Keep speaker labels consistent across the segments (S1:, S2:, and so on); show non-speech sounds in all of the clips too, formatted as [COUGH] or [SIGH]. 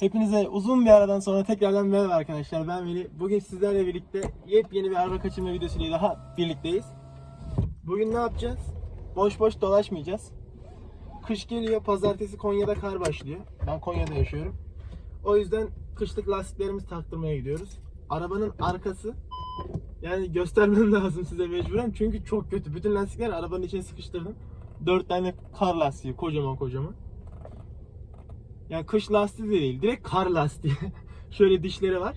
S1: Hepinize uzun bir aradan sonra tekrardan merhaba arkadaşlar. Ben Veli. Bugün sizlerle birlikte yepyeni bir araba kaçırma videosuyla daha birlikteyiz. Bugün ne yapacağız? Boş boş dolaşmayacağız. Kış geliyor, pazartesi Konya'da kar başlıyor. Ben Konya'da yaşıyorum. O yüzden kışlık lastiklerimizi taktırmaya gidiyoruz. Arabanın arkası yani göstermem [LAUGHS] lazım size mecburen çünkü çok kötü. Bütün lastikleri arabanın içine sıkıştırdım. 4 tane kar lastiği kocaman kocaman. Yani kış lastiği de değil. Direkt kar lastiği. [LAUGHS] Şöyle dişleri var.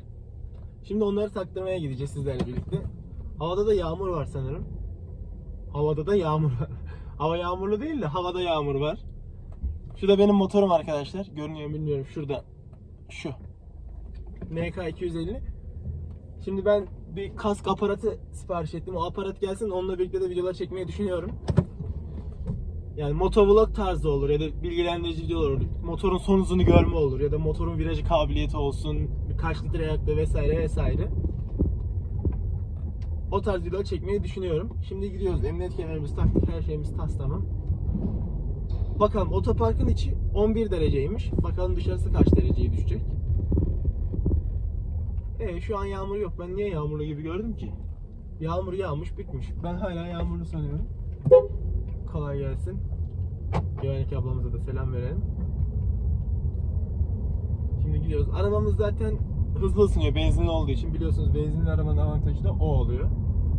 S1: Şimdi onları taktırmaya gideceğiz sizlerle birlikte. Havada da yağmur var sanırım. Havada da yağmur var. [LAUGHS] Hava yağmurlu değil de havada yağmur var. Şu da benim motorum arkadaşlar. Görünüyor bilmiyorum. Şurada. Şu. MK 250. Şimdi ben bir kask aparatı sipariş ettim. O aparat gelsin onunla birlikte de videolar çekmeyi düşünüyorum. Yani motovlog tarzı olur ya da bilgilendirici video olur. Motorun son hızını görme olur ya da motorun virajı kabiliyeti olsun, birkaç litre yaktı vesaire vesaire. O tarz videolar çekmeyi düşünüyorum. Şimdi gidiyoruz. Emniyet kemerimizi taktık. Her şeyimiz tas tamam. Bakalım otoparkın içi 11 dereceymiş. Bakalım dışarısı kaç dereceye düşecek. E şu an yağmur yok. Ben niye yağmurlu gibi gördüm ki? Yağmur yağmış bitmiş. Ben hala yağmurlu sanıyorum. Kolay gelsin. Güvenlik ablamıza da selam verelim. Şimdi gidiyoruz. Arabamız zaten hızlı ısınıyor benzinli olduğu için. Biliyorsunuz benzinli arabanın avantajı da o oluyor.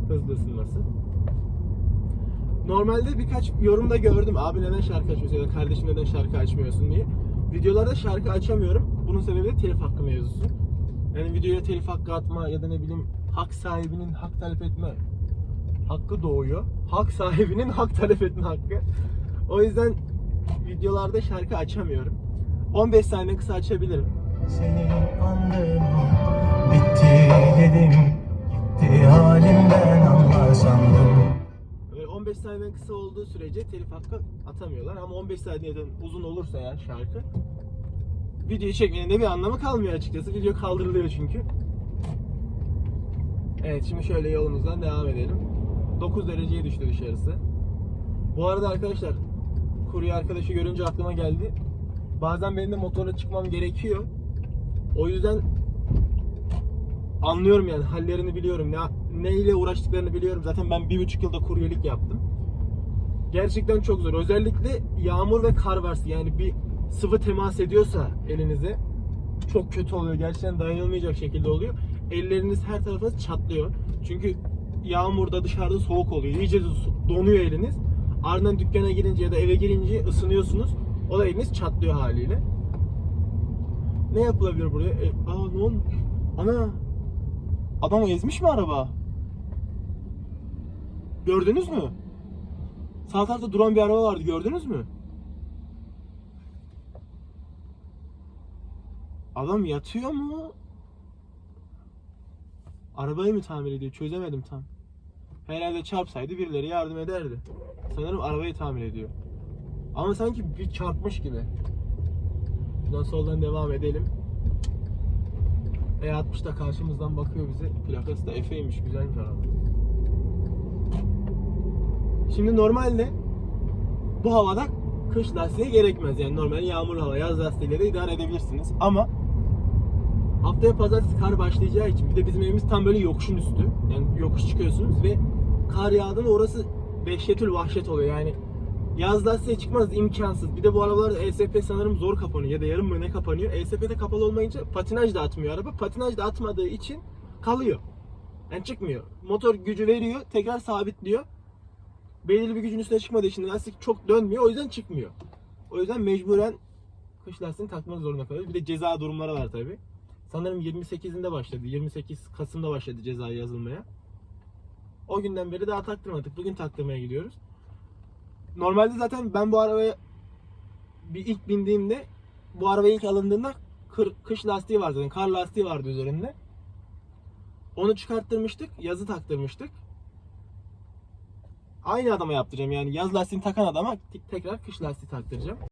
S1: Hızlı ısınması. Normalde birkaç yorumda gördüm. Abi neden şarkı açmıyorsun ya da kardeşim neden şarkı açmıyorsun diye. Videolarda şarkı açamıyorum. Bunun sebebi de telif hakkı mevzusu. Yani videoya telif hakkı atma ya da ne bileyim hak sahibinin hak talep etme hakkı doğuyor. Hak sahibinin hak talep etme hakkı. O yüzden videolarda şarkı açamıyorum. 15 saniye kısa açabilirim.
S2: Seni andım Bitti dedim Gitti halimden anlar sandım
S1: Böyle 15 saniyeden kısa olduğu sürece telif hakkı atamıyorlar ama 15 saniyeden uzun olursa eğer şarkı videoyu çekmenin de bir anlamı kalmıyor açıkçası. Video kaldırılıyor çünkü. Evet şimdi şöyle yolumuzdan devam edelim. 9 dereceye düştü dışarısı. Bu arada arkadaşlar kurye arkadaşı görünce aklıma geldi. Bazen benim de motorla çıkmam gerekiyor. O yüzden anlıyorum yani hallerini biliyorum. Ne, ne ile uğraştıklarını biliyorum. Zaten ben bir buçuk yılda kuryelik yaptım. Gerçekten çok zor. Özellikle yağmur ve kar varsa yani bir sıvı temas ediyorsa elinize çok kötü oluyor. Gerçekten dayanılmayacak şekilde oluyor. Elleriniz her tarafınız çatlıyor. Çünkü yağmurda dışarıda soğuk oluyor. İyice donuyor eliniz. Ardından dükkana girince ya da eve girince ısınıyorsunuz. O da eliniz çatlıyor haliyle. Ne yapılabilir buraya? E, aa ne olmuş? Ana! Adamı ezmiş mi araba? Gördünüz mü? Sağ tarafta duran bir araba vardı gördünüz mü? Adam yatıyor mu? Arabayı mı tamir ediyor? Çözemedim tam. Herhalde çarpsaydı birileri yardım ederdi. Sanırım arabayı tamir ediyor. Ama sanki bir çarpmış gibi. Buradan soldan devam edelim. E60 da karşımızdan bakıyor bize. Plakası da Efe'ymiş. Güzelmiş araba. Şimdi normalde bu havada kış lastiği gerekmez. Yani normal yağmurlu hava, yaz lastiğiyle de idare edebilirsiniz. Ama haftaya pazartesi kar başlayacağı için bir de bizim evimiz tam böyle yokuşun üstü. Yani yokuş çıkıyorsunuz ve kar yağdığında orası dehşetül vahşet oluyor. Yani yaz lastiğe çıkmaz imkansız. Bir de bu arabalarda ESP sanırım zor kapanıyor ya da yarım mı ne kapanıyor. ESP'de kapalı olmayınca patinaj da atmıyor araba. Patinaj da atmadığı için kalıyor. Yani çıkmıyor. Motor gücü veriyor, tekrar sabitliyor. Belirli bir gücün üstüne çıkmadığı için lastik çok dönmüyor. O yüzden çıkmıyor. O yüzden mecburen kış lastiğini takmak zorunda kalıyor. Bir de ceza durumları var tabi. Sanırım 28'inde başladı. 28 Kasım'da başladı ceza yazılmaya. O günden beri daha taktırmadık. Bugün taktırmaya gidiyoruz. Normalde zaten ben bu arabaya bir ilk bindiğimde bu araba ilk alındığında kır, kış lastiği vardı zaten. Kar lastiği vardı üzerinde. Onu çıkarttırmıştık. Yazı taktırmıştık. Aynı adama yaptıracağım yani yaz lastiğini takan adama tekrar kış lastiği taktıracağım.